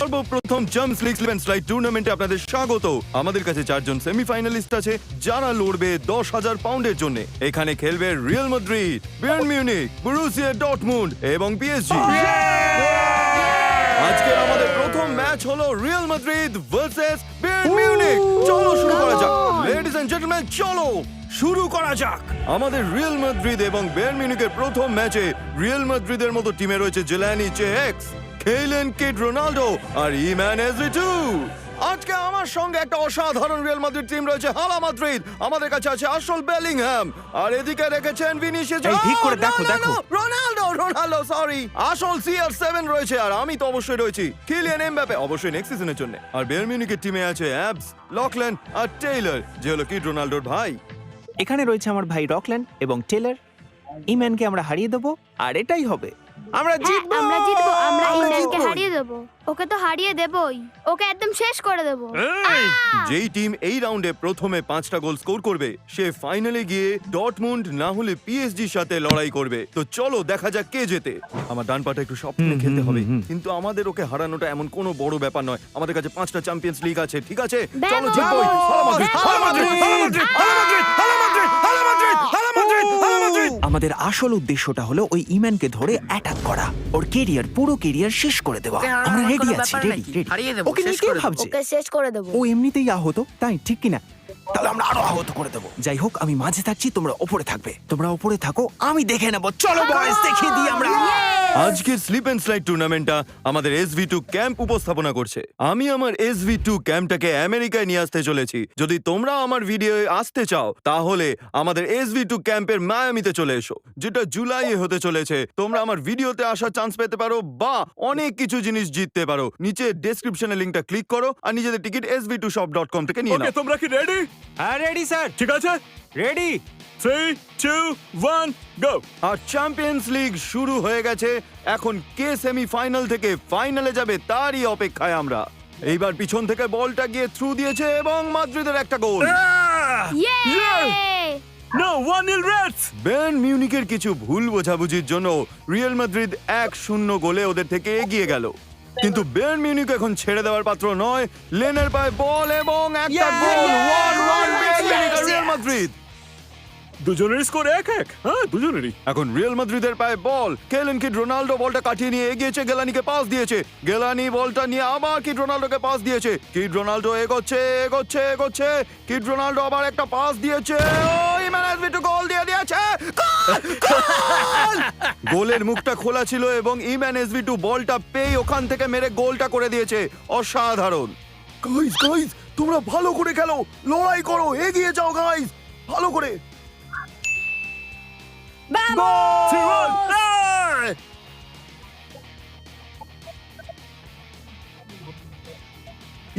সর্বপ্রথম jumps league slide টুর্নামেন্টে আপনাদের স্বাগত। আমাদের কাছে চারজন সেমিফাইনালিস্ট আছে যারা লড়বে দশ হাজার পাউন্ডের জন্য। এখানে খেলবে Real Madrid Bayern Munich Borussia Dortmund এবং পিএসজি আজকের আমাদের প্রথম ম্যাচ হলো Real Madrid versus Bayern Munich চলো শুরু করা যাক। লেডিস এন্ড জেন্টলম্যান চলো শুরু করা যাক। আমাদের রিয়াল মাদ্রিদ এবং বায়ার্ন মিউনিকের প্রথম ম্যাচে রিয়াল মাদ্রিদের মতো টিমে রয়েছে জেলানি চেক্স খেলেন কিড রোনাল্ডো আর ইম্যান এজরি টু আজকে আমার সঙ্গে একটা অসাধারণ রিয়াল মাদ্রিদ টিম রয়েছে। হালা মাদ্রিদ আমাদের কাছে আছে আসল বেলিংহ্যাম আর এদিকে রেখেছেন ভিনিসিয়াস এই, ঠিক করে দেখো, দেখো। রোনাল্ডো রোনাল্ডো সরি আসল সিআর সেভেন রয়েছে আর আমি তো অবশ্যই রয়েছি। কিলিয়ান এমবাপে অবশ্যই নেক্সট সিজনের জন্য। আর বেয়ার মিউনিকের টিমে আছে অ্যাবস লকল্যান্ড আর টেইলর যে হলো কিড রোনাল্ডোর ভাই। এখানে রয়েছে আমার ভাই রকল্যান্ড এবং টেলার ইম্যানকে আমরা হারিয়ে দেবো আর এটাই হবে। আমরা হ্যাঁ, জিতবো আমরা জিতবো আমরা ইংল্যান্ডকে হারিয়ে দেবো ওকে তো হারিয়ে দেবই ওকে একদম শেষ করে দেবো! যেই টিম এই রাউন্ডে প্রথমে পাঁচটা গোল স্কোর করবে সে ফাইনালে গিয়ে ডটমুন্ড না হলে পিএসজির সাথে লড়াই করবে তো চলো দেখা যাক কে জেতে আমার ডান পাটা একটু স্বপ্নে খেলতে হবে কিন্তু আমাদের ওকে হারানোটা এমন কোনো বড় ব্যাপার নয় আমাদের কাছে পাঁচটা চ্যাম্পিয়ন্স লিগ আছে ঠিক আছে চলো ব্যামো! আমাদের আসল উদ্দেশ্যটা হলো ওই ইম্যানকে ধরে অ্যাটাক করা। ওর কেরিয়ার পুরো কেরিয়ার শেষ করে দেওয়া। আমরা রেডি আছি রেডি রেডি হারিয়ে দেবো, ওকে নিয়ে শেষ কে করে দেবো। ভাবছে। ওকে শেষ করে দেবো। ও এমনিতেই আহত তাই ঠিক কি না তাহলে আমরা আরও আহত করে দেবো। যাই হোক আমি মাঝে থাকছি তোমরা ওপরে থাকবে। তোমরা ওপরে থাকো আমি দেখে নেব। চলো বয়স দেখিয়ে দিই আমরা। আজকের স্লিপ এন্ড স্লাইড টুর্নামেন্টটা আমাদের এসভি টু ক্যাম্প উপস্থাপনা করছে। আমি আমার এসভি টু ক্যাম্পটাকে আমেরিকায় নিয়ে আসতে চলেছি। যদি তোমরা আমার ভিডিও আসতে চাও তাহলে আমাদের এসভি টু ক্যাম্পের মায়ামিতে চলে এসো যেটা জুলাই হতে চলেছে। তোমরা আমার ভিডিওতে আসার চান্স পেতে পারো বা অনেক কিছু জিনিস জিততে পারো। নিচে ডেসক্রিপশনে লিঙ্কটা ক্লিক করো আর নিজেদের ticket SV two shop dot com থেকে নিয়ে ওকে নাও। তোমরা কি রেডি হ্যাঁ রেডি স্যার ঠিক আছে? Ready three two one go আর চ্যাম্পিয়ন্স লিগ শুরু হয়ে গেছে। এখন কে সেমিফাইনাল থেকে ফাইনালে যাবে তারই অপেক্ষায় আমরা। এইবার পিছন থেকে বলটা গিয়ে থ্রু দিয়েছে এবং মাদ্রিদের একটা গোল। ইয়ে নো ওয়ান ইল রেডস বেন মিউনিকের কিছু ভুল বোঝাবুঝির জন্য রিয়াল মাদ্রিদ এক শূন্য গোলে ওদের থেকে এগিয়ে গেল। কিন্তু বেন মিউনিক এখন ছেড়ে দেওয়ার পাত্র নয়। লেনের পায়ে বল এবং একটা goal. One one Real. Madrid দুজনের স্কোর এক এক। হ্যাঁ দুজনেরই। এখন রিয়াল মাদ্রিদের পায়ে বল কেলেন কিড রোনাল্ডো বলটা কাটিয়ে নিয়ে এগিয়েছে? গেলানিকে পাস দিয়েছে। গেলানি বলটা নিয়ে আবার কিড রোনাল্ডোকে পাস দিয়েছে? কিড রোনাল্ডো এগোচ্ছে এগোচ্ছে এগোচ্ছে। কিড রোনাল্ডো আবার একটা পাস দিয়েছে। ওই ম্যানেজ বিটু গোল দিয়ে দিয়েছে। গোল! গোল! গোলের মুখটা খোলা ছিল এবং ইম্যান এসবিটু বলটা পেয়ে ওখান থেকে মেরে গোলটা করে দিয়েছে। অসাধারণ। গাইস গাইস তোমরা ভালো করে খেলো। লড়াই করো এগিয়ে যাও গাইস ভালো করে।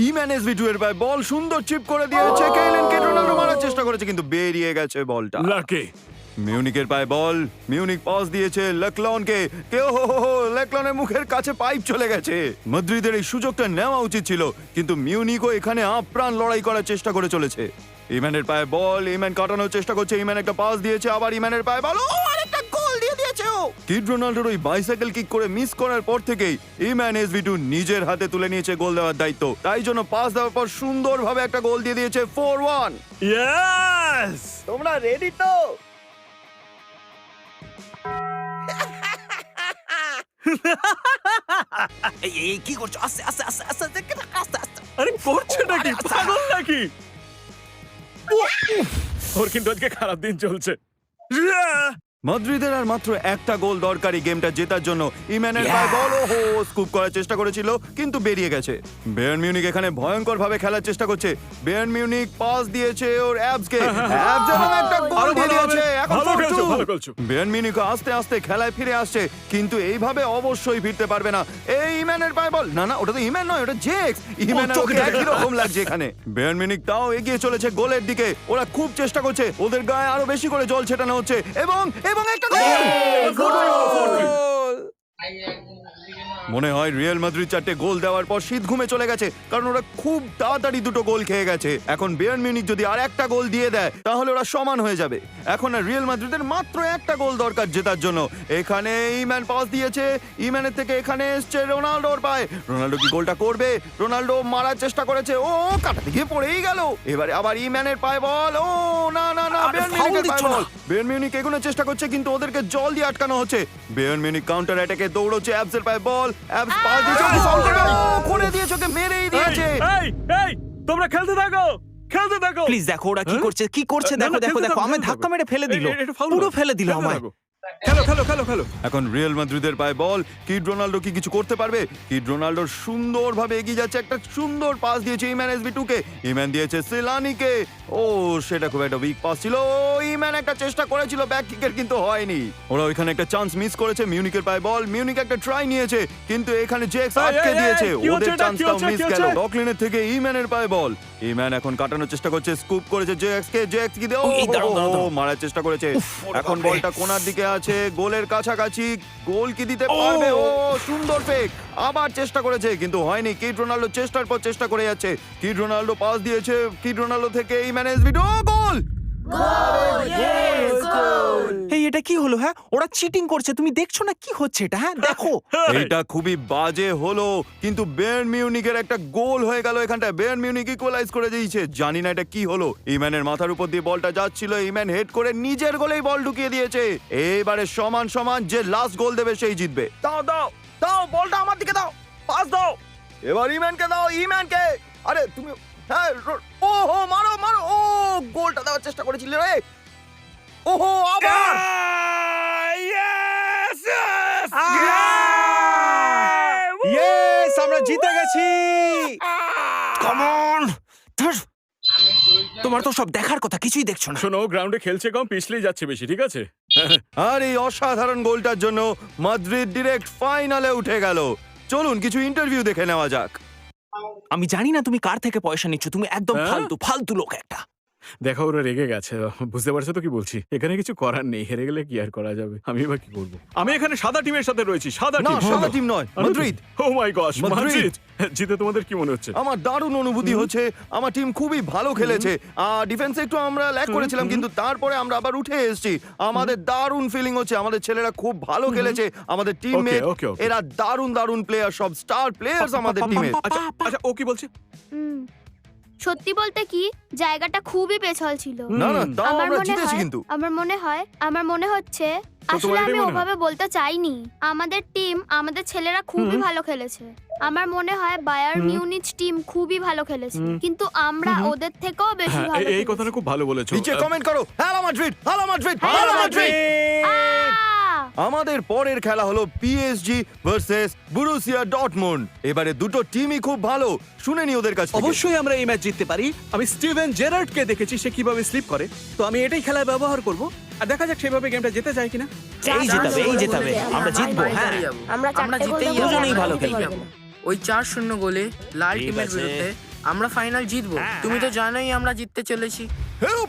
ইম্যানেস ভিটুয়ের পায়ে বল সুন্দর চিপ করে দিয়েছে। কেইলেন কে রোনাল্ডো মারার চেষ্টা করেছে কিন্তু বেরিয়ে গেছে বলটা। লাকি মিউনিকের পায়ে বল। মিউনিক পাস দিয়েছে লেকলনকে। কেউ হো হো হো লেকলনের মুখের কাছে পাইপ চলে গেছে। মাদ্রিদের এই সুযোগটা নেওয়া উচিত ছিল কিন্তু মিউনিকও এখানে আপ্রাণ লড়াই করার চেষ্টা করে চলেছে। ইম্যানের পায়ে বল ইম্যান কাটানোর চেষ্টা করছে ইম্যান একটা পাস দিয়েছে আবার ইম্যানের পায়ে বল ও আরেকটা গোল দিয়ে দিয়েছে ও। কিড রোনাল্ডোর ওই বাইসাইকেল কিক করে মিস করার পর থেকেই ইম্যান এসভিটু নিজের হাতে তুলে নিয়েছে গোল দেওয়ার দায়িত্ব। তাই জন্য পাস দেওয়ার পর সুন্দরভাবে একটা গোল দিয়ে দিয়েছে ফোর ওয়ান ইয়েস তোমরা রেডি তো? এই কি করছ? আস্তে আস্তে আস্তে আস্তে আস্তে আস্তে আস্তে। আরে করছে নাকি আচ্ছা। পাগল নাকি? ওর কিন্তু আজকে খারাপ দিন চলছে মাদ্রিদের আর মাত্র একটা গোল দরকারি গেমটা জেতার জন্য। ইম্যানের! পায়ে বল হো স্কুপ করার চেষ্টা করেছিল কিন্তু বেরিয়ে গেছে। বেয়ার্ন মিউনিক এখানে ভয়ঙ্কর ভাবে খেলার চেষ্টা করছে। বেয়ার্ন মিউনিক পাস দিয়েছে ওর অ্যাবসকে। অ্যাবস এবং একটা গোল দিয়ে দিয়েছে। এখন ভালো 4-2 খেলছো, ভালো খেলছো। বেয়ার্ন মিউনিক আস্তে আস্তে খেলায় ফিরে আসছে কিন্তু এইভাবে অবশ্যই ফিরতে পারবে না। এই ইম্যানের পায়ে বল। না না ওটা তো ইম্যান নয় ওটা জেক্স। ইম্যানের ওকে একই রকম লাগছে এখানে। বেয়ার্ন মিউনিক তাও এগিয়ে চলেছে গোলের দিকে। ওরা খুব চেষ্টা করছে। ওদের গায়ে আরও বেশি করে জল ছেটানো হচ্ছে। এবং এবং একটা গোল! গোল! মনে হয় রিয়েল মাদ্রিদ চারটে গোল দেওয়ার পর শীত ঘুমে চলে গেছে কারণ ওরা খুব তাড়াতাড়ি দুটো গোল খেয়ে গেছে। এখন বেয়ার্ন মিউনিক যদি আর একটা গোল দিয়ে দেয় তাহলে ওরা সমান হয়ে যাবে। এখন আর রিয়েল মাদ্রিদের মাত্র একটা গোল দরকার জেতার জন্য। এখানে ইম্যান পাস দিয়েছে ইম্যানের থেকে এখানে এসছে রোনাল্ডোর পায়। রোনাল্ডো কি গোলটা করবে? রোনাল্ডো মারার চেষ্টা করেছে ও কাটা দিয়ে পড়েই গেল। এবারে আবার ইম্যানের পায় বল ও না না না foul মিউনিকের পায় বল। বেয়ার্ন মিউনিক এগোনোর চেষ্টা করছে কিন্তু ওদেরকে জল দিয়ে আটকানো হচ্ছে। বেয়ার্ন মিউনিক কাউন্টার অ্যাটাকে দৌড়চ্ছে অ্যাবসের পায় বল অ্যাবস করবে। ও, করে দিয়েছে মেরেই দিয়েছে। এই এই তোমরা খেলতে থাকো খেলতে থাকো। প্লিজ দেখো ওরা কি হ্যাঁ? করছে কি করছে? দেখো দেখো দেখো আমি আমায় ধাক্কা মেরে ফেলে দিল। পুরো ফেলে দিল আমায়। খেলো খেলো খেলো খেলো। এখন রিয়েল মাদ্রিদের পায় বল। কিড রোনাল্ডো কি কিছু করতে পারবে? কিড রোনাল্ডো সুন্দরভাবে এগিয়ে যাচ্ছে একটা সুন্দর পাস দিয়েছে ইম্যান এসবি টুকে ইম্যান দিয়েছে সেলানিকে। ও সেটা খুব একটা উইক পাস ছিল। ইম্যান একটা চেষ্টা করেছিল ব্যাক কিকের কিন্তু হয়নি। ওরা ওইখানে একটা চান্স মিস করেছে মিউনিকের পায় বল। মিউনিক একটা ট্রাই নিয়েছে কিন্তু এখানে জেক্স আটকে দিয়েছে ওদের চান্সটাও? মিস গেল। ডকলিনের থেকে ইম্যানের পায় বল। ইম্যান এখন কাটানোর চেষ্টা করছে স্কুপ করেছে জেক্স কে। জেক্স কি দিয়ে? ও ও, এই দাঁড়াও, দাঁড়াও, ও, দাঁড়াও। মারার চেষ্টা করেছে। এখন বলটা কোনার দিকে আছে। গোলের কাছাকাছি গোল কি দিতে পারবে? ও! সুন্দর ফেক আবার চেষ্টা করেছে কিন্তু হয়নি। কিড রোনাল্ডো চেষ্টার পর চেষ্টা করে যাচ্ছে। কিড রোনাল্ডো পাস দিয়েছে কিড রোনাল্ডো থেকে এই ম্যানেজ ভিডিও গোল! এই এটা কি হলো হ্যাঁ? ওরা চিটিং করছে তুমি দেখছ না কি হচ্ছে এটা হ্যাঁ? দেখো। এটা খুবই বাজে হলো কিন্তু বেয়ার্ন মিউনিকের একটা গোল হয়ে গেল এখানটায়। বেয়ার্ন মিউনিক ইকুয়ালাইজ করে দিয়েছে। জানি না এটা কি হলো। ইম্যানের মাথার উপর দিয়ে বলটা যাচ্ছিল ইম্যান হেড করে নিজের গোলেই বল ঢুকিয়ে দিয়েছে। এবারে সমান সমান যে লাস্ট গোল দেবে সেই জিতবে। দাও দাও দাও বলটা আমার দিকে দাও পাস দাও। এবার ইম্যানকে দাও ইম্যানকে আরে তুমি হ্যাঁ রো- ও হো মারো মারো। ও গোলটা দেওয়ার চেষ্টা করেছিলে রে। ওহো আবার। ইয়েস আমরা জিতে গেছি। কমন তোমার তো সব দেখার কথা কিছুই দেখছ না। শোনো গ্রাউন্ডে খেলছে কম পিছলেই যাচ্ছে বেশি ঠিক আছে? আর এই অসাধারণ গোলটার জন্য মাদ্রিদ ডিরেক্ট ফাইনালে উঠে গেল। চলুন কিছু ইন্টারভিউ দেখে নেওয়া যাক। আমি জানি না তুমি কার থেকে পয়সা নিচ্ছ তুমি একদম হ্যাঁ? ফালতু ফালতু লোক একটা দেখো ওরা রেগে গেছে। বুঝতে পারছ তো কি বলছি? এখানে কিছু করার নেই হেরে গেলে কি আর করা যাবে? আমি এবার কি করব? আমি এখানে সাদা টিমের সাথে রয়েছি সাদা না টিম। সাদা টিম নয় মাদ্রিদ। ও মাই গস মাদ্রিদ। জিতে তোমাদের কি মনে হচ্ছে? আমার দারুণ অনুভূতি হচ্ছে আমার টিম খুবই ভালো খেলেছে। আর ডিফেন্সে একটু আমরা ল্যাক করেছিলাম কিন্তু তারপরে আমরা আবার উঠে এসেছি। আমাদের দারুণ ফিলিং হচ্ছে আমাদের ছেলেরা খুব ভালো খেলেছে আমাদের okay, okay. এরা দারুণ দারুণ প্লেয়ার সব স্টার প্লেয়ার্স আমাদের টিমে আচ্ছা আচ্ছা ও কি বলছে? হুম। সত্যি বলতে কি জায়গাটা খুবই পেছল ছিল। না না তাও আমার আমরা মনে জিতেছি হয় কিন্তু। আমার মনে হয় আমার মনে হচ্ছে তোমার আসলে এটাই আমি মনে হয়? ওভাবে বলতে চাইনি। আমাদের টিম আমাদের ছেলেরা খুবই ভালো খেলেছে। আমার মনে হয় বায়ার মিউনিচ টিম খুবই ভালো খেলেছে। কিন্তু আমরা ওদের থেকেও বেশি হ্যাঁ ভালো এই- এই খেলেছি। কথাটা খুব ভালো বলেছ। নিচে কমেন্ট করো। Hello Madrid hello Madrid hello Madrid ah! আমাদের পরের খেলা হলো পিএসজি ভার্সেস বুরুসিয়া ডটমুন্ড এবারে দুটো টিমই খুব ভালো। শুনে নি ওদের কাছে অবশ্যই আমরা এই ম্যাচ জিততে পারি। আমি স্টিভেন জেরার্ডকে দেখেছি সে কীভাবে স্লিপ করে। তো আমি এটাই খেলায় ব্যবহার করব। আর দেখা যাক সেভাবে গেমটা যেতে যায় কিনা। এই জেতাবে এই জেতাবে। আমরা জিতবো হ্যাঁ। আমরা আমরা জিতেই দুজনেই ভালো খেলবে। ওই চার শূন্য গোলে লাল টিমের বিরুদ্ধে আমরা ফাইনাল জিতবো। তুমি তো জানোই আমরা জিততে চলেছি।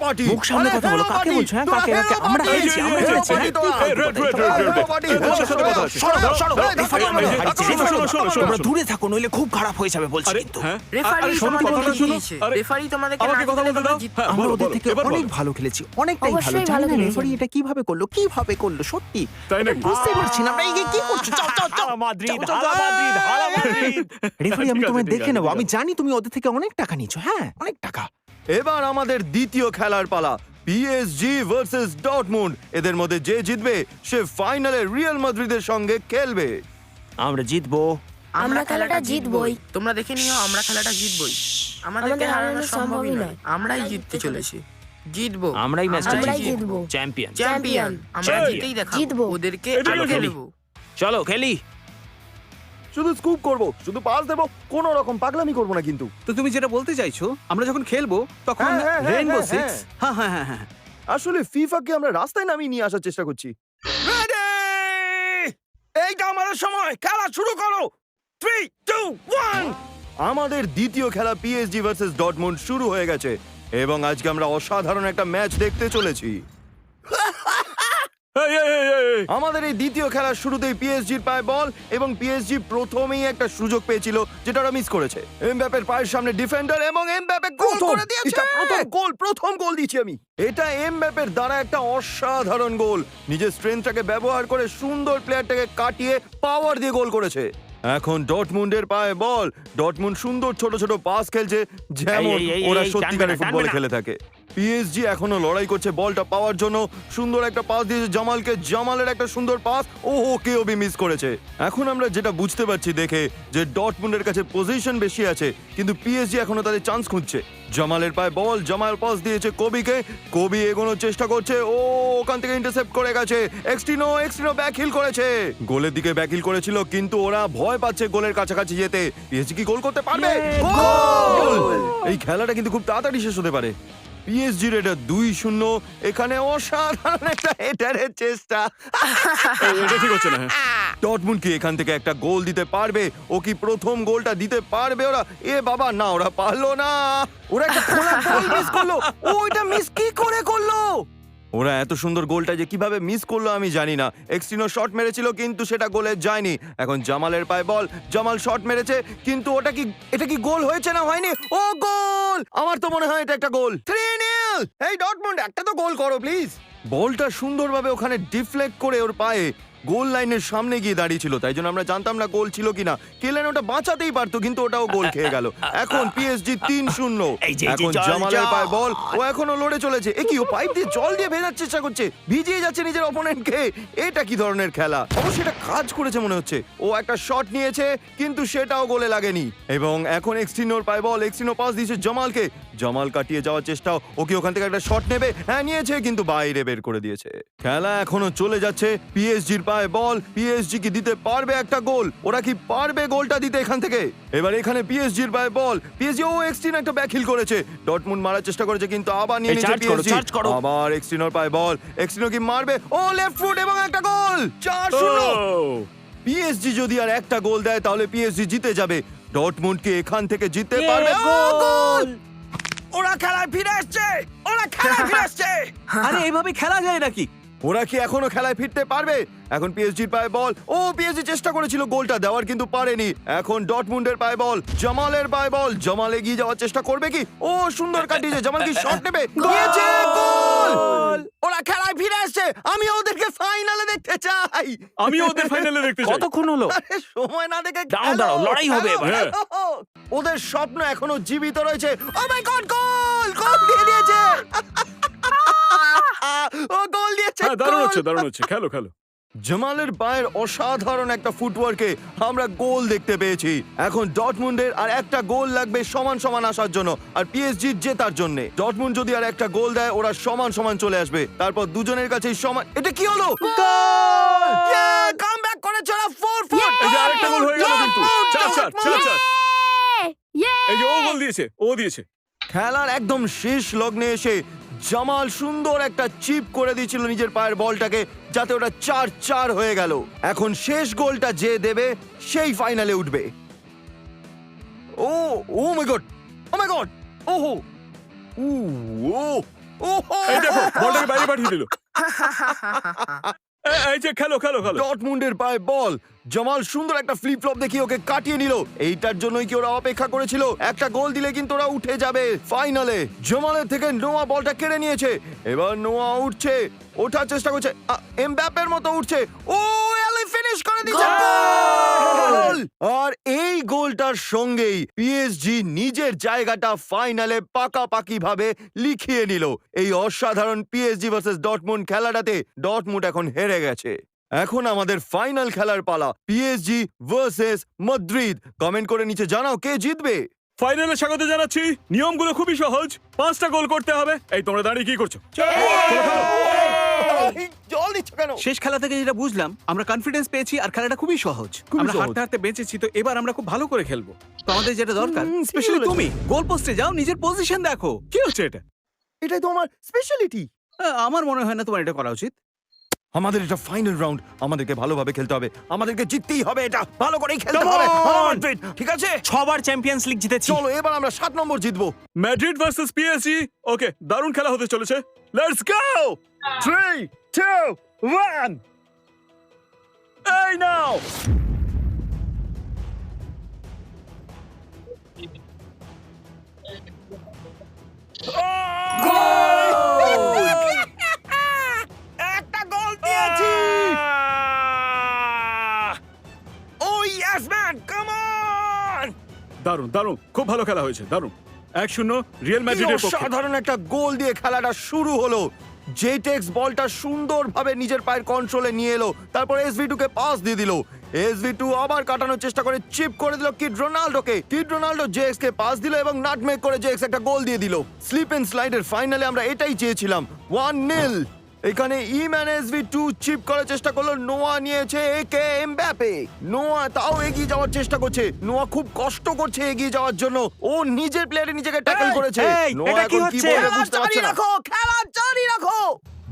পার্টি মুখ সামনে কথা বলো, কাকে বলছো, হ্যাঁ? কাকে, কাকে? আমরা হেরেছি, আমরা হেরেছি, পার্টি হ্যাঁ? তোরা। এই, red, red, red, red, hello red. Party, এই, হেলো তোমার সাথে কথা পার্টি। আছে। সরো, সরো, এই, রেফারি এই, আমাদের এই, হারিয়েছে, এই, রেফারি। শোনো, শোনো, শোনো, তোমরা দূরে থাকো নইলে খুব খারাপ হয়ে যাবে বলছি কিন্তু হ্যাঁ রেফারি আরে শোনো তোমাদেরকে কথাটা শোনো দিয়েছে রেফারি তোমাদেরকে আমাকে কথা বলতে দাও হ্যাঁ আমরা ওদের থেকে অনেক ভালো খেলেছি অনেকটাই ভালো জানি না রেফারি এটা কীভাবে করল কীভাবে করল সত্যি তাই বুঝতে পারছি না আমরা কি করছ চাও চাও চাও মাদ্রিদ চাও, চাও, হালা মাদ্রিদ হালা মাদ্রিদ রেফারি আমি তোমায় দেখে নেব আমি জানি তুমি ওদের থেকে অনেক টাকা নিচ্ছ হ্যাঁ অনেক টাকা এবার আমাদের দ্বিতীয় খেলার পালা পিএসজি ভার্সেস ডটমুন্ড এদের মধ্যে যে জিতবে সে ফাইনালে রিয়াল মাদ্রিদের সঙ্গে খেলবে। আমরা জিতবো। আমরা খেলাটা জিতবই। তোমরা দেখে নিও আমরা খেলাটা জিতবই। আমাদেরকে হারানো সম্ভবই নয়। আমরাই জিততে চলেছি। জিতবো। আমরাই ম্যাচটা জিতবো। চ্যাম্পিয়ন চ্যাম্পিয়ন আমরা জিতেই দেখাবো। জিতবো। ওদেরকে খেলি। খেলব। চলো খেলি। শুধু স্কুপ করব শুধু পাস দেব কোনো রকম পাগলামি করব না কিন্তু। তো তুমি যেটা বলতে চাইছো আমরা যখন খেলব তখন হ্যাঁ, হ্যাঁ, হ্যাঁ, রেইনবো হ্যাঁ, সিক্স হ্যাঁ। হ্যাঁ হ্যাঁ হ্যাঁ আসলে ফিফাকে আমরা রাস্তায় নামিয়ে নিয়ে আসার চেষ্টা করছি। এইটা আমাদের সময় খেলা শুরু করো। থ্রি টু ওয়ান আমাদের দ্বিতীয় খেলা পিএসজি ভার্সেস ডটমুন্ড শুরু হয়ে গেছে এবং আজকে আমরা অসাধারণ একটা ম্যাচ দেখতে চলেছি। এই, এই, এই, এই, এই। আমাদের এই দ্বিতীয় খেলার শুরুতেই পিএসজির পায়ে বল এবং পিএসজি প্রথমেই একটা সুযোগ পেয়েছিল যেটা ওরা মিস করেছে। এমবাপের পায়ের সামনে ডিফেন্ডার এবং এমবাপে গোল প্রথম, করে দিয়েছে! এটা প্রথম। গোল প্রথম গোল দিয়েছি আমি। এটা এমবাপের দ্বারা একটা অসাধারণ গোল নিজের স্ট্রেংথটাকে ব্যবহার করে সুন্দর প্লেয়ারটাকে কাটিয়ে পাওয়ার দিয়ে গোল করেছে। এখন ডটমুন্ডের পায়ে বল। ডটমুন্ড সুন্দর ছোট ছোট পাস খেলছে যেমন এই, এই, এই, ওরা এই, সত্যিকারের না, ফুটবলে না। খেলে থাকে। পিএসজি এখনও লড়াই করছে বলটা পাওয়ার জন্য। সুন্দর একটা পাস দিয়েছে জামালকে। জামালের একটা সুন্দর পাস ও কেওবি মিস করেছে? এখন আমরা যেটা বুঝতে পারছি দেখে যে ডটমুন্ডের কাছে পজিশন বেশি আছে কিন্তু পিএসজি এখনও তাদের চান্স খুঁজছে। জামালের পায়ে বল জামাল পাস দিয়েছে কবিকে। কবি এগোনোর চেষ্টা করছে ও ওখান থেকে ইন্টারসেপ্ট করে গেছে। এক্সটিনো এক্সটিনো ব্যাক হিল করেছে। গোলের দিকে ব্যাক হিল করেছিল কিন্তু ওরা ভয় পাচ্ছে গোলের কাছাকাছি যেতে। পিএসজি কি গোল করতে পারবে? গোল! এই খেলাটা কিন্তু খুব তাড়াতাড়ি শেষ হতে পারে। পিএসজির এটা দুই শূন্য এখানে অসাধারণ একটা হেটারের চেষ্টা। এটা ঠিক হচ্ছে না ডটমুন কি এখান থেকে একটা গোল দিতে পারবে? ও কি প্রথম গোলটা দিতে পারবে ওরা? এ বাবা না ওরা পারল না। ওরা একটা খোলা গোল মিস করল। ও এটা মিস কি করে করল? ওরা এত সুন্দর গোলটা যে কীভাবে মিস করল আমি জানি না। এক্সটিনো শট মেরেছিল, কিন্তু সেটা গোলে যায়নি। এখন জামালের পায়ে বল জামাল শট মেরেছে, কিন্তু ওটা কি এটা কি গোল হয়েছে না হয়নি? ও, গোল! আমার তো মনে হয় এটা একটা গোল। এই ডটমন্ড, একটা তো গোল করো প্লিজ বলটা সুন্দরভাবে ওখানে ডিফ্লেক্ট করে ওর পায়ে। গোল লাইনের সামনে গিয়ে দাঁড়িয়ে ছিল তাই জন্য আমরা জানতাম না গোল ছিল কিনা। কেলেন ওটা বাঁচাতেই পারতো কিন্তু ওটাও গোল খেয়ে গেল। এখন পিএসজি তিন শূন্য। এখন জামালের। পায়ে বল ও এখনও লড়ে চলেছে। এ কি ও পাইপ দিয়ে জল দিয়ে ভেজার চেষ্টা করছে? ভিজিয়ে যাচ্ছে নিজের অপোনেন্টকে এটা কি ধরনের খেলা? অবশ্যই এটা কাজ করেছে মনে হচ্ছে। ও একটা শট নিয়েছে কিন্তু সেটাও গোলে লাগেনি। এবং এখন এক্সটিনোর পায়ে বল এক্সটিনো পাস দিয়েছে জামালকে। জামাল কাটিয়ে যাওয়ার চেষ্টা ও কি ওখান থেকে একটা শট নেবে? হ্যাঁ নিয়েছে কিন্তু বাইরে বের করে দিয়েছে। খেলা এখনও চলে যাচ্ছে পিএসজির পায়ে বল পিএসজি কি দিতে পারবে একটা গোল? ওরা কি পারবে গোলটা দিতে এখান থেকে? এবার এখানে পিএসজির পায়ে বল। পিএসজি ও এক্সটিন একটা ব্যাকহিল করেছে। ডটমুন্ড মারার চেষ্টা করেছে কিন্তু আবার নিয়ে নিয়েছে পিএসজি আবার এক্সটিনোর পায়ে বল। এক্সটিনো কি মারবে? ও লেফট ফুট এবং একটা গোল! চার শূন্য! ও, পিএসজি যদি আর একটা গোল দেয় তাহলে পিএসজি জিতে যাবে। ডটমুন্ড ডটমুন্ডকে এখান থেকে জিততে পারবে। গোল! ওরা খেলায় ফিরে আসছে ওরা খেলায় ফিরে আসছে আরে এভাবে খেলা যায় নাকি? ওরা কি এখনও খেলায় ফিরতে পারবে? এখন পিএসজির পায়ে বল। ও পিএসজি চেষ্টা করেছিল গোলটা দেওয়ার কিন্তু পারেনি। এখন ডটমুন্ডের পায়ে বল। জামালের পায়ে বল। জামাল এগিয়ে যাওয়ার চেষ্টা করবে কি? ও সুন্দর কাটিয়েছে জামাল কি শট নেবে? নিয়েছে গোল! ওরা খেলায় ফিরে আসছে আমি ওদেরকে ফাইনালে দেখতে চাই। আমি ওদের ফাইনালে দেখতে চাই। কতক্ষণ হলো? সময় না দেখে দাঁড়াও, দাঁড়াও, লড়াই হবে এবার। ওদের স্বপ্ন এখনও জীবিত রয়েছে। ও মাই গড গোল হ্যাঁ দারুণ হচ্ছে দারুণ হচ্ছে। খেলো খেলো। জামালের পায়ের অসাধারণ একটা ফুটওয়ার্কে আমরা গোল দেখতে পেয়েছি। এখন ডটমুন্ডের আর একটা গোল লাগবে সমান সমান আসার জন্য আর পিএসজি জেতার জন্য। ডটমুন্ড যদি আর একটা গোল দেয় ওরা সমান সমান চলে আসবে। তারপর দুজনের কাছেই সমান এটা কি হলো? কাম ব্যাক করেছে ওরা ফোর ফোর এই যে আরেকটা গোল হয়ে গেল কিন্তু। চার চার চার চার। ইয়ে এই যে ও গোল দিয়েছে ও দিয়েছে। খেলার একদম শেষ লগ্নে এসে জামাল সুন্দর একটা চিপ করে দিয়েছিল নিজের পায়ের বলটাকে যাতে ওটা চার চার হয়ে গেল। এখন শেষ গোলটা যে দেবে সেই ফাইনালে উঠবে। ও ও মাই গড ও মাই গড ওহো উ ও ওহো। এই দেখো বলটাকে বাইরে পাঠিয়ে দিল। এই- এই যে খেলো খেলো খেলো। ডটমুন্ডের পায়ে বল জামাল সুন্দর একটা ফ্লিপ ফ্লপ দেখিয়ে ওকে কাটিয়ে নিল। এইটার জন্যই কি ওরা অপেক্ষা করেছিল? একটা গোল দিলে কিন্তু ওরা উঠে যাবে ফাইনালে। জমালের থেকে নোয়া বলটা কেড়ে নিয়েছে। এবার নোয়া উঠছে। ওঠার চেষ্টা করছে। এমব্যাপের মতো উঠছে। ও এলি ফিনিশ করে দিয়েছে। গোল! আর এই গোলটার সঙ্গেই পিএসজি নিজের জায়গাটা ফাইনালে পাকাপাকি ভাবে লিখিয়ে নিল। এই অসাধারণ পিএসজি ভার্সেস ডটমুন্ড খেলাটাতে ডটমুন্ড এখন হেরে গেছে। এখন আমাদের ফাইনাল খেলার পালা পিএসজি ভার্সেস মাদ্রিদ। কমেন্ট করে নিচে জানাও কে জিতবে। ফাইনালে স্বাগত জানাচ্ছি। নিয়মগুলো খুবই সহজ পাঁচটা গোল করতে হবে। এই তোমরা দাঁড়িয়ে কি করছ? জল দিচ্ছ কেন? শেষ খেলা থেকে যেটা বুঝলাম আমরা কনফিডেন্স পেয়েছি আর খেলাটা খুবই সহজ। আমরা। হাঁটতে হাঁটতে বেঁচেছি তো এবার আমরা খুব ভালো করে খেলব। তো আমাদের যেটা দরকার স্পেশালি তুমি গোল পোস্টে যাও নিজের পজিশন দেখো। কি হচ্ছে এটা? এটাই তো আমার স্পেশালিটি আমার মনে হয় না তোমার এটা করা উচিত। আমাদের এটা ফাইনাল রাউন্ড আমাদেরকে ভালোভাবে খেলতে হবে। আমাদেরকে জিততেই হবে এটা। ভালো করেই খেলতে Come হবে। on! ভালো মাদ্রিদ, ঠিক আছে? ছবার চ্যাম্পিয়ন্স লিগ জিতেছি। চলো এবার আমরা সাত নম্বর জিতবো। ম্যাড্রিড ভার্সেস পিএসজি ওকে দারুণ খেলা হতে চলেছে। Let's go three two one এই নাও দারুণ দারুণ। খুব ভালো খেলা হয়েছে দারুণ। এক শূন্য রিয়েল ম্যাড্রিডের পক্ষে। সাধারণ একটা গোল দিয়ে খেলাটা শুরু হলো। জেটেক্স বলটা সুন্দরভাবে নিজের পায়ের কন্ট্রোলে নিয়ে এলো। তারপর এসভি টু কে পাস দিয়ে দিল। এসভি টু আবার কাটানোর চেষ্টা করে চিপ করে দিল কিড রোনাল্ডোকে। কিড রোনাল্ডো জেক্স কে পাস দিল এবং নাটমেক করে জেক্স একটা গোল দিয়ে দিল। স্লিপ এন্ড স্লাইডের ফাইনালে আমরা এটাই চেয়েছিলাম। ওয়ান নীল এখানে ইম্যান এসভি টু চিপ করার চেষ্টা করল নোয়া নিয়েছে একে এমব্যাপে নোয়া তাও এগিয়ে যাওয়ার চেষ্টা করছে। নোয়া খুব কষ্ট করছে এগিয়ে যাওয়ার জন্য। ও নিজের প্লেয়ারে নিজেকে ট্যাকল করেছে। নোয়া এটা কি এখন কি হচ্ছে? বলবে বুঝতে পারছে না। রাখো খেলা জারি রাখো।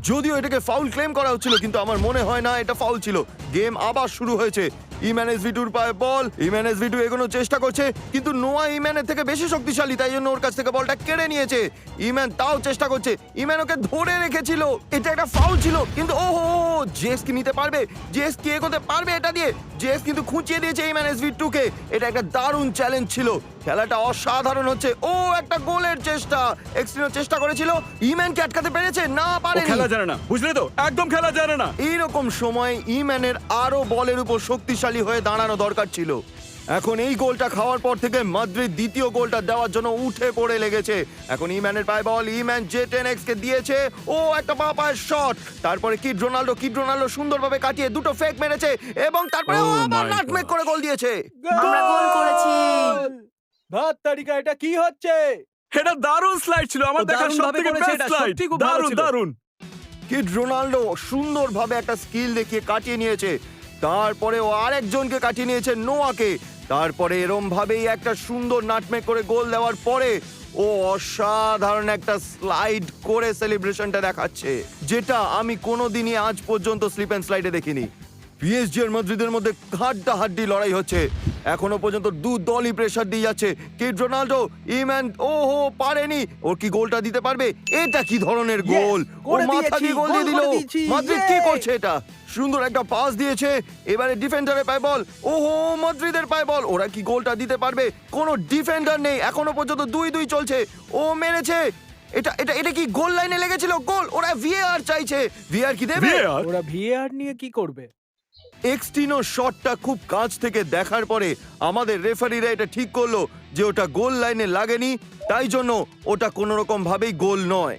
যদিও এটাকে ফাউল ক্লেম করা হচ্ছিল, কিন্তু আমার মনে হয় না এটা ফাউল ছিল। গেম আবার শুরু হয়েছে। ইম্যানেস ভিটুর পায়ে বল ইম্যানেস ভিটু এগোনোর চেষ্টা করছে, কিন্তু নোয়া ইম্যানের থেকে বেশি শক্তিশালী, তাই জন্য ওর কাছ থেকে বলটা কেড়ে নিয়েছে। ইম্যান তাও চেষ্টা করছে ইম্যান ওকে ধরে রেখেছিল। এটা একটা ফাউল ছিল, কিন্তু ও জেস কি নিতে পারবে জেস কি এগোতে পারবে এটা দিয়ে। জেস কিন্তু খুঁচিয়ে দিয়েছে ইম্যানেস ভিটুকে এটা একটা দারুণ চ্যালেঞ্জ ছিল। খেলাটা অসাধারণ হচ্ছে। ও একটা গোলের চেষ্টা। এক্সট্রিনোর চেষ্টা করেছিল। ইম্যানকে আটকাতে পেরেছে না পারে খেলা জানে না। বুঝলে তো? একদম খেলা জানে না। এইরকম সময় ইম্যানের আরও বলের উপর শক্তিশালী হয়ে দাঁড়ানো দরকার ছিল। এখন এই গোলটা খাওয়ার পর থেকে মাদ্রিদ দ্বিতীয় গোলটা দেওয়ার জন্য উঠে পড়ে লেগেছে। এখন ইম্যানের পায়ে বল ইম্যান জে টেন এক্স কে দিয়েছে ও একটা পা পায়ের শট তারপরে কিড রোনাল্ডো কিড রোনাল্ডো সুন্দরভাবে কাটিয়ে দুটো ফেক মেরেছে এবং তারপরে ও Oh আবার নাটমেক করে গোল দিয়েছে। আমরা গোল করেছি। ভাত তারিকা এটা কি হচ্ছে? এটা দারুণ স্লাইড ছিল আমার দেখা দারুণ সব ভাবে থেকে করেছে বেস্ট স্লাইড সত্যি খুব দারুণ দারুণ। কিড রোনাল্ডো সুন্দরভাবে একটা স্কিল দেখিয়ে কাটিয়ে নিয়েছে। তারপরে ও আরেকজনকে কাটিয়ে নিয়েছে নোয়াকে। তারপরে এরম ভাবেই একটা সুন্দর নাটমেক করে গোল দেওয়ার পরে ও অসাধারণ একটা স্লাইড করে সেলিব্রেশনটা দেখাচ্ছে যেটা আমি কোনোদিনই আজ পর্যন্ত স্লিপ অ্যান্ড স্লাইডে দেখিনি। পিএসজি আর মাদ্রিদের মধ্যে হাড্ডা হাড্ডি লড়াই হচ্ছে। এখনও পর্যন্ত দু দলই প্রেসার দিয়ে যাচ্ছে। কিড রোনাল্ডো ইম্যান ও হো পারেনি। ওর কি গোলটা দিতে পারবে? এটা কি ধরনের গোল? ও মাথা দিয়ে গোল দিয়ে দিল। মাদ্রিদ কি! করছে এটা? সুন্দর একটা পাস দিয়েছে। এবারে ডিফেন্ডারের পায় বল ওহো মাদ্রিদের পায় বল ওরা কি গোলটা দিতে পারবে? কোনো ডিফেন্ডার নেই। এখনও পর্যন্ত দুই দুই চলছে। ও মেরেছে। এটা এটা এটা কি গোল লাইনে লেগেছিল? গোল! ওরা ভিএআর চাইছে। ভিআর কি দেবে? ওরা ভিএআর নিয়ে কি করবে? এক্সটিনো শটটা খুব কাছ থেকে দেখার পরে আমাদের রেফারিরা এটা ঠিক করল যে ওটা গোল লাইনে লাগেনি, তাই জন্য ওটা কোনো রকম ভাবেই গোল নয়।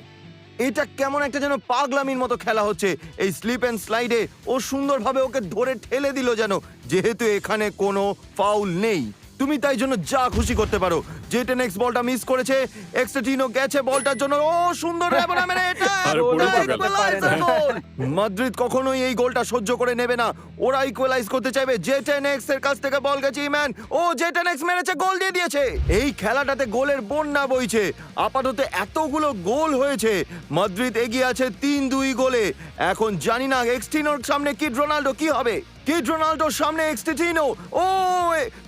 এটা কেমন একটা যেন পাগলামির মতো খেলা হচ্ছে। এই স্লিপ অ্যান্ড স্লাইডে ও সুন্দরভাবে ওকে ধরে ঠেলে দিল যেন, যেহেতু এখানে কোনো ফাউল নেই। তুমি তাই জন্য যা খুশি করতে পারো। জেটেন এক্স বলটা মিস করেছে। এক্সটিনো গেছে বলটার জন্য। ও সুন্দর রেবনা মেরে এটা! আরে পড়ে একটা গেল। equalizer goal! মাদ্রিদ কখনোই এই গোলটা সহ্য করে নেবে না। ওরা ইকুয়ালাইজ করতে চাইবে জেটেন এক্সের কাছ থেকে বল গেছে ইম্যান ও জেটেন এক্স মেরেছে গোল দিয়ে দিয়েছে। এই খেলাটাতে গোলের বন্যা বইছে। আপাতত এতগুলো গোল হয়েছে। মাদ্রিদ এগিয়ে আছে তিন দুই গোলে। এখন জানি না এক্সটিনোর সামনে কিড রোনাল্ডো কি হবে? কিড রোনাল্ডোর সামনে এক্সটিনো। ও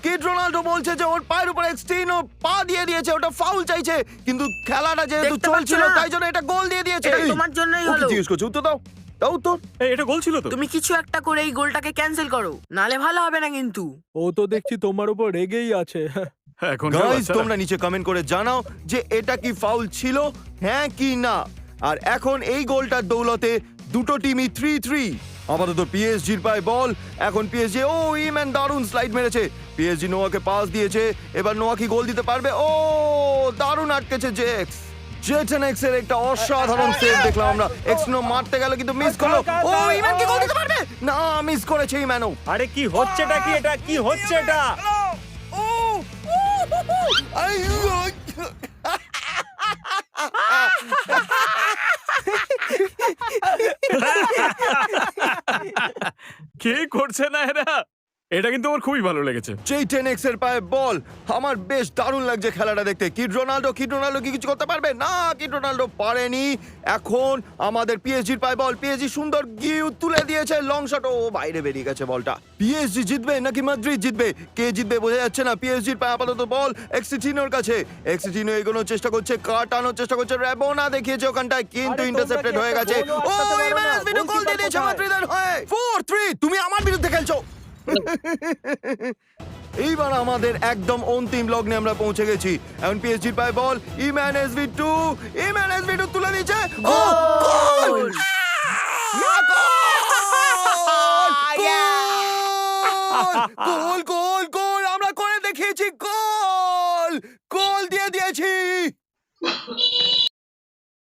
কিড রোনাল্ডো বলছে যে ওর পায়ের উপর এক্সটিনো পা দিয়ে দিয়েছে ওটা ফাউল চাইছে। কিন্তু খেলাটা যেহেতু চলছিল তাই জন্য এটা গোল দিয়ে দিয়েছে। তোমার জন্যই হলো? জিজ্ঞেস করছে? উত্তর দাও। দাও উত্তর। এই এটা গোল ছিল তো? তুমি কিছু একটা করে এই গোলটাকে ক্যান্সেল করো নালে ভালো হবে না কিন্তু। ও তো দেখছি তোমার উপর রেগেই আছে। এখন গাইস তোমরা নিচে কমেন্ট করে জানাও যে এটা কি ফাউল ছিল হ্যাঁ কি না। আর এখন এই গোলটার দৌলতে দুটো টিমই থ্রি থ্রি আপাতত পিএসজির পায় বল এখন পিএসজি ও ইম্যান দারুণ স্লাইড মেরেছে পিএসজি নোয়াকে পাস দিয়েছে এবার নোয়া কি গোল দিতে পারবে ও দারুণ আটকেছে জেক্স জেটেন এক্সের একটা অসাধারণ সেভ দেখলাম আমরা এক্স নো মারতে গেল কিন্তু মিস করল ও ইম্যান কি গোল দিতে পারবে না মিস করেছে ইম্যানও আরে কি হচ্ছেটা কি এটা কি হচ্ছে এটা কে করছে না এরা এটা কিন্তু আমার খুবই ভালো লেগেছে। যেই টেন এক্সের পায়ে বল আমার বেশ দারুণ লাগছে খেলাটা দেখতে। কিড রোনাল্ডো কিড রোনাল্ডো কি কিছু করতে পারবে? না কিড রোনাল্ডো পারেনি। এখন আমাদের পিএসজির পায়ে বল পিএসজি সুন্দর গিউ তুলে দিয়েছে লং শট ও বাইরে বেরিয়ে গেছে বলটা। পিএসজি জিতবে নাকি মাদ্রিদ জিতবে? কে জিতবে বোঝা যাচ্ছে না। পিএসজির পায়ে আপাতত বল এক্সিটিনোর কাছে। এক্সিটিনো এগোনোর চেষ্টা করছে কাটানোর চেষ্টা করছে রেবোনা দেখিয়েছে ওখানটায় কিন্তু ইন্টারসেপ্টেড হয়ে গেছে। ও ইমেনাস ভিডিও গোল দিয়ে দিয়েছে মাদ্রিদের হয়ে। 4-3 তুমি আমার বিরুদ্ধে খেলছো। এইবার আমাদের একদম অন্তিম লগ্নে আমরা পৌঁছে গেছি। এখন পিএসজির পায়ে বল ইম্যান এসভি টু ইম্যান এসভি টু তুলে নিচ্ছে ও গোল! না, গোল! গোল! গোল গোল গোল! আমরা করে দেখিয়েছি গোল! গোল দিয়ে দিয়েছি!